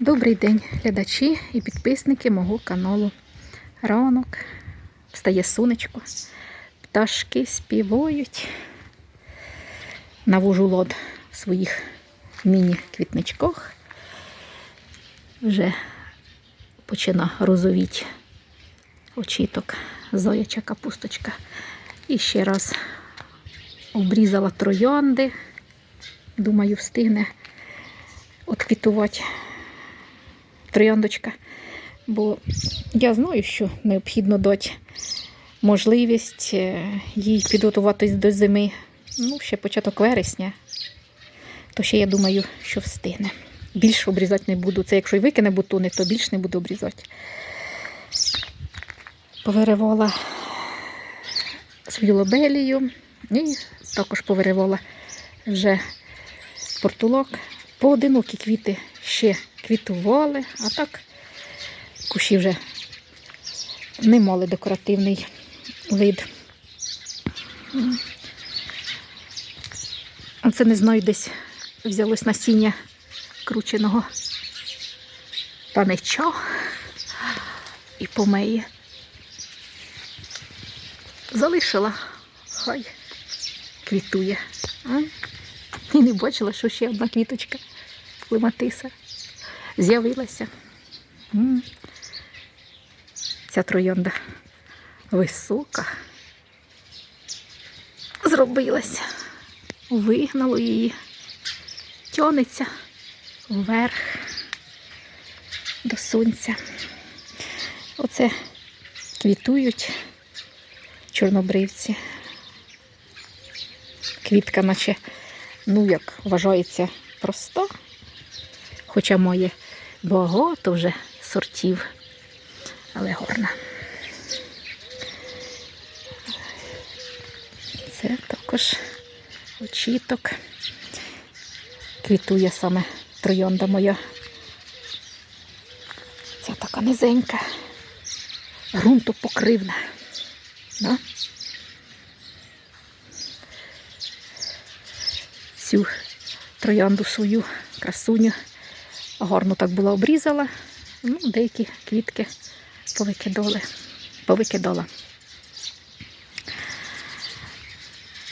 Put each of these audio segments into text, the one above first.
Добрий день, глядачі і підписники мого каналу. Ранок, встає сонечко, пташки співають. Навожу лод в своїх міні-квітничках. Вже почина розовіть очіток, зояча капусточка. І ще раз обрізала троянди. Думаю, встигне отквітувати трояндочка. Бо я знаю, що необхідно дати можливість е, їй підготуватись до зими. Ну, ще початок вересня. То ще я думаю, що встигне. Більше обрізати не буду. Це якщо й викине бутони, то більше не буду обрізати. Повиривала свою лобелію і також повиривала вже портулок. Поодинокі квіти ще квітували, а так кущі вже не мали декоративний вид. Це не знаю, десь взялось насіння крученого панича і помиє. Залишила, хай квітує. І не бачила, що ще одна квіточка клематиса з'явилася. Ця троянда висока. Зробилася. Вигнало її. Тянеться вверх до сонця. Оце квітують чорнобривці. Квітка, наче, ну як вважається, проста, хоча має багато вже сортів, але гарна. Це також очіток. Квітує саме троянда моя. Ця така низенька, ґрунтопокривна. Да? Цю троянду свою красуню гарно так була обрізала. Ну, деякі квітки повикидали, повикидала.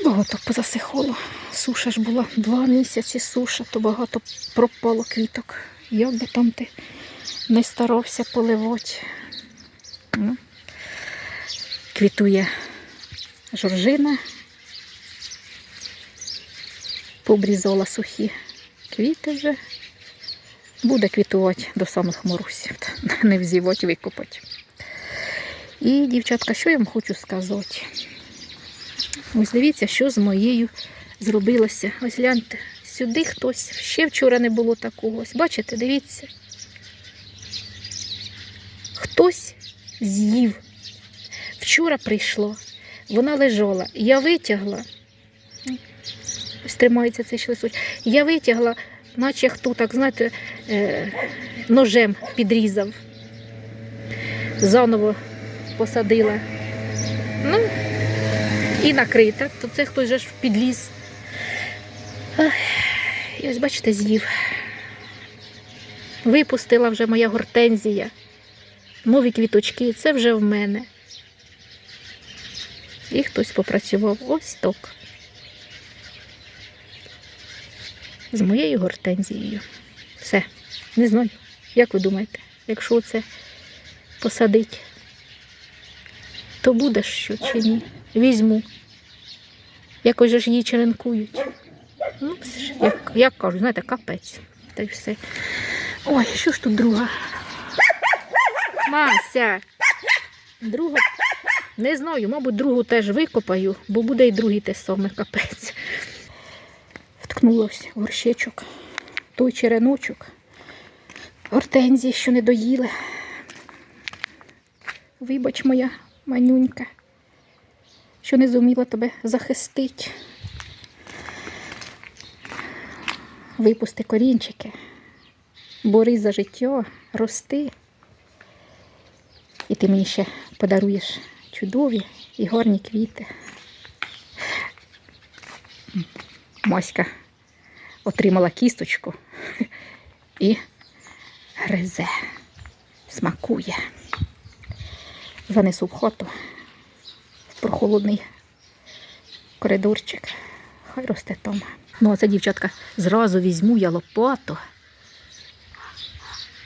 Багато позасихало. Суша ж була два місяці суша, то багато пропало квіток. Як би там ти не старався поливати. Ну, Квітує жоржина. Побрізала сухі квіти вже. Буде квітувати до самих морозів, не взівати, викопати. І, дівчатка, що я вам хочу сказати? Ось дивіться, що з моєю зробилося. Ось гляньте, сюди хтось. Ще вчора не було такого. Ось, бачите, дивіться. Хтось з'їв. Вчора прийшло, вона лежала. Я витягла. Ось тримається цей шлисочок. Я витягла, наче хто так, знаєте, ножем підрізав. Заново посадила. Ну, і накрита, то це хтось же підліз. І ось, бачите, з'їв. Випустила вже моя гортензія. Нові квіточки, це вже в мене. І хтось попрацював ось так. З моєю гортензією. Все. Не знаю. Як ви думаєте, якщо це посадить, то буде що чи ні? Візьму. Якось же ж її черенкують. Ну, як, як кажуть, знаєте, капець. Та й все. Ой, що ж тут друга? Мася. Друга. Не знаю, мабуть, другу теж викопаю, бо буде і другий те саме капець. Вткнулося горщичок. Той череночок. Гортензії, що не доїли. Вибач, моя манюнька, що не зуміла тебе захистити. Випусти корінчики, борись за життя, рости. І ти мені ще подаруєш чудові і гарні квіти. Маська отримала кісточку і гризе, смакує. Занесу в хату в прохолодний коридорчик. Хай росте там. Ну, а це, дівчатка, зразу візьму я лопату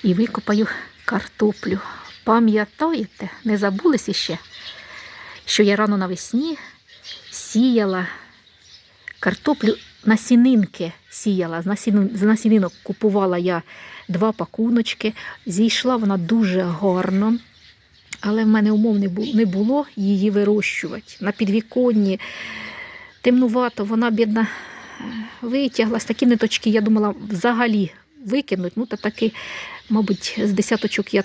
і викопаю картоплю. Пам'ятаєте, не забулись іще, що я рано навесні сіяла картоплю насінинки сіяла. З насінинок купувала я два пакуночки. Зійшла вона дуже гарно, але в мене умов не було, її вирощувати. На підвіконні темнувато, вона, бідна, витяглась. Такі ниточки, я думала, взагалі викинуть. Ну, та таки, мабуть, з десяточок я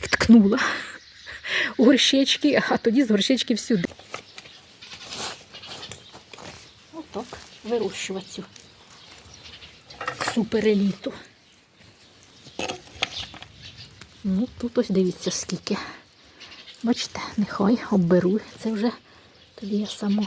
вткнула у горщечки, а тоді з горщечки всюди. Отак, вирощувати цю супереліту. Ну, тут ось дивіться скільки. Бачите, нехай обберу. Це вже тоді я сама.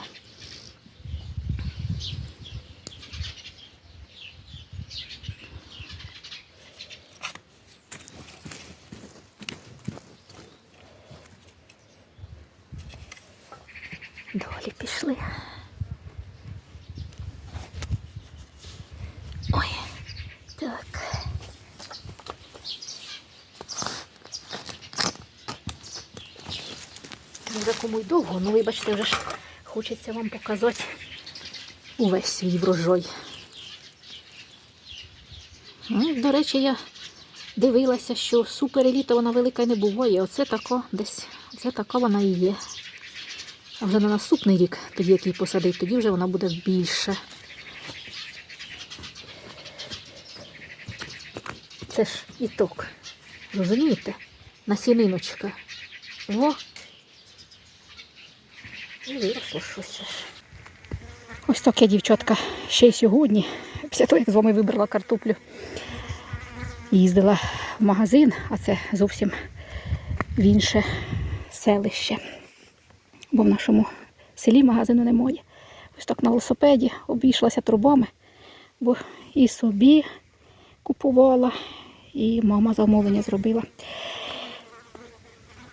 Далі пішли. Ой, так. Не за кому й довго, ну вибачте, вже ж хочеться вам показати увесь свій врожай. Ну, до речі, я дивилася, що супереліта вона велика не буває. Оце така десь, це така вона і є. А вже на наступний рік, тоді як її посадить, тоді вже вона буде більше. Це ж іток. Розумієте? Насіниночка. О! І виросло щось. Ось таке, дівчатка, ще й сьогодні, після того, як з вами вибрала картоплю, їздила в магазин, а це зовсім в інше селище. Бо в нашому селі магазину немає. Ось так на велосипеді обійшлася трубами, бо і собі купувала, і мама замовлення зробила.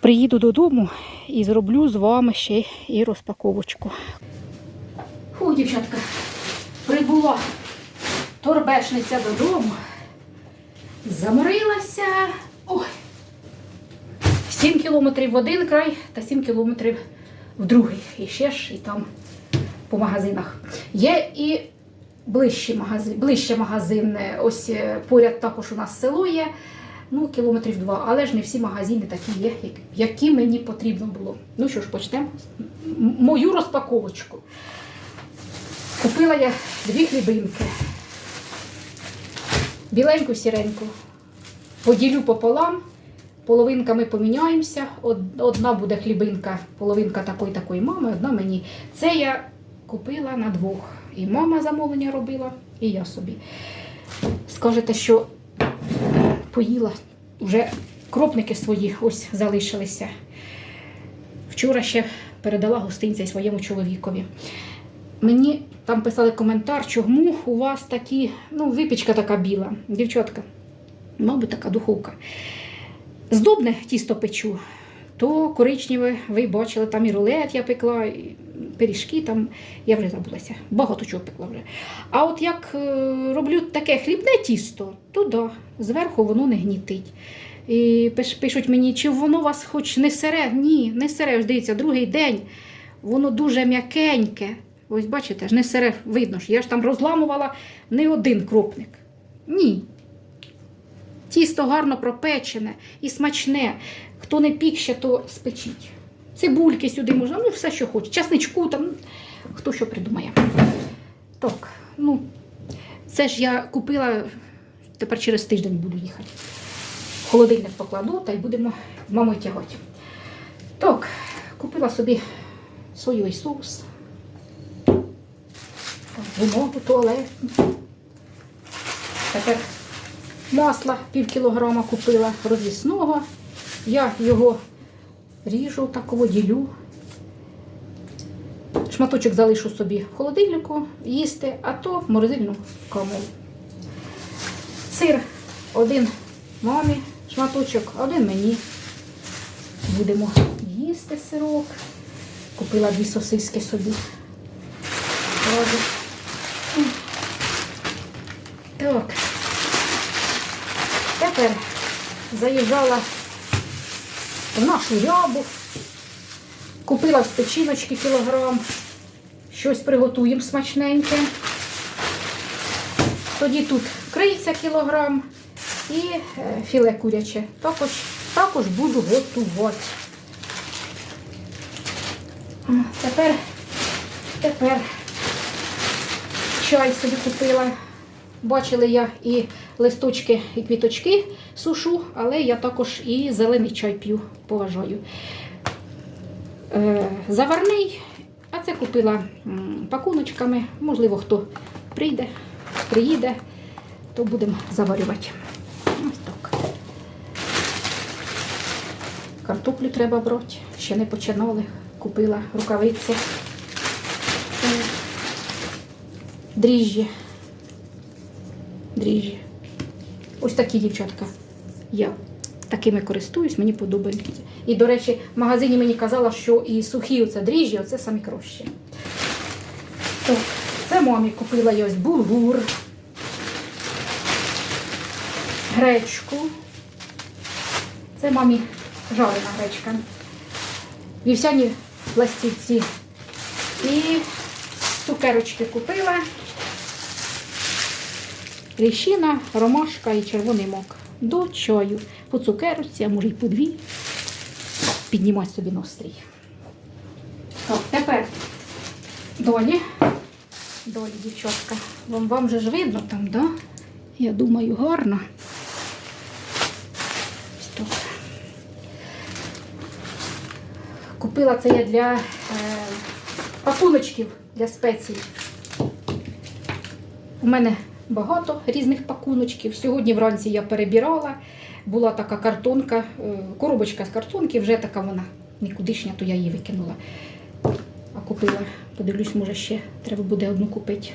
Приїду додому і зроблю з вами ще і розпаковочку. Фу, дівчатка, прибула торбешниця додому. Заморилася. Ой. 7 кілометрів в один край та 7 кілометрів в другий. І ще ж і там по магазинах. Є і ближче магазин, ближче магазин. Ось е, поряд також у нас село є. Ну, кілометрів два, але ж не всі магазини такі є, як- які мені потрібно було. Ну що ж, почнемо мою розпаковочку. Купила я дві хлібинки. Біленьку, сіреньку. Поділю пополам. Половинками поміняємося. Одна буде хлібинка, половинка такої такої мами, одна мені. Це я купила на двох. І мама замовлення робила, і я собі. Скажете, що поїла. Вже кропники свої ось залишилися. Вчора ще передала гостинця своєму чоловікові. Мені там писали коментар, чому у вас такі, ну, випічка така біла. Дівчатка, мабуть, така духовка. Здобне тісто печу, то коричневе, ви бачили, там і рулет я пекла, пиріжки там, я вже забулася, багато чого пекла вже. А от як е, роблю таке хлібне тісто, то да, зверху воно не гнітить. І пишуть мені, чи воно вас хоч не сире? Ні, не сире. Ось дивіться, другий день воно дуже м'якеньке. Ось бачите, ж не сире, видно ж, я ж там розламувала не один кропник. Ні. Тісто гарно пропечене і смачне. Хто не пік ще, то спечіть. Цибульки сюди можна, ну все, що хоче. Часничку там, хто що придумає. Так, ну, це ж я купила, тепер через тиждень буду їхати. Холодильник покладу та й будемо мамою тягати. Так, купила собі соєвий соус. Вимогу туалетну. Тепер масла пів кілограма купила розвісного. Я його ріжу, такого ділю. Шматочок залишу собі в холодильнику їсти, а то в морозильну камеру. Сир один мамі шматочок, один мені. Будемо їсти сирок. Купила дві сосиски собі. Так. Тепер заїжджала в нашу рябу. Купила з печіночки кілограм. Щось приготуємо смачненьке. Тоді тут криця кілограм і е, філе куряче. Також, також буду готувати. Тепер, тепер чай собі купила. Бачили я і листочки, і квіточки сушу, але я також і зелений чай п'ю, поважаю. Е, заварний, а це купила пакуночками. Можливо, хто прийде, приїде, то будемо заварювати. Ось так. Картоплю треба брати, ще не починали. Купила рукавиці. Дріжджі. Дріжджі. Ось такі дівчатка. Я такими користуюсь, мені подобається. І, до речі, в магазині мені казала, що і сухі оце дріжджі, оце самі кращі. Так, це мамі купила я ось булгур, гречку. Це мамі жарена гречка. Вівсяні пластівці. І цукерочки купила. Ріщина, ромашка і червоний мок. До чаю. По цукерочці, а може й по дві. Піднімати собі настрій. Так, тепер долі. Долі, дівчатка. Вам, вам же ж видно там, да? Я думаю, гарно. Ось так. Купила це я для е, пакуночків для спецій. У мене багато різних пакуночків. Сьогодні вранці я перебирала. Була така картонка, е, коробочка з картонки, вже така вона нікудишня, то я її викинула. А купила, подивлюсь, може ще треба буде одну купити.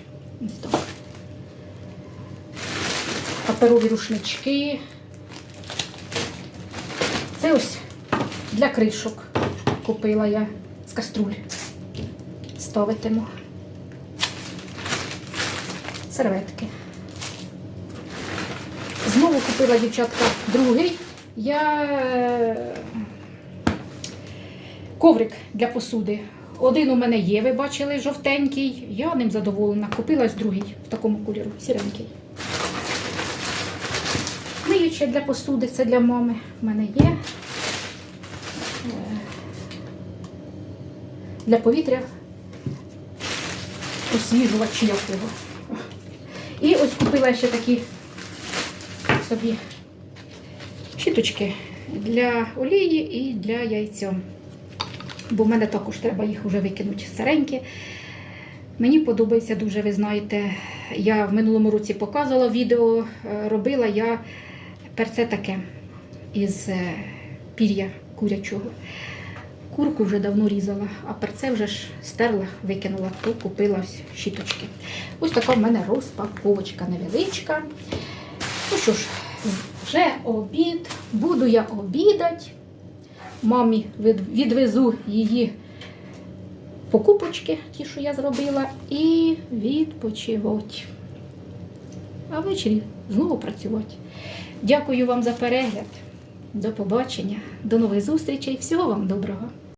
Паперові рушнички. Це ось для кришок купила я з каструль. Ставитиму. Серветки. Купила дівчатка другий. Я е, коврик для посуди. Один у мене є, ви бачили, жовтенький. Я ним задоволена. Купила другий в такому кольору, сіренький. Миюче для посуди, це для мами. У мене є. Е, Для повітря освіжувач чи як його. І ось купила ще такі собі щіточки для олії і для яйця. Бо в мене також треба їх вже викинути старенькі. Мені подобається дуже, ви знаєте, я в минулому році показувала відео, е, робила я перце таке із е, пір'я курячого. Курку вже давно різала, а перце вже ж стерла, викинула, то купила щіточки. Ось така в мене розпаковочка невеличка. Ну що ж, вже обід, буду я обідати. Мамі відвезу її покупочки, ті, що я зробила, і відпочивати. А ввечері знову працювати. Дякую вам за перегляд. До побачення, до нових зустрічей. Всього вам доброго.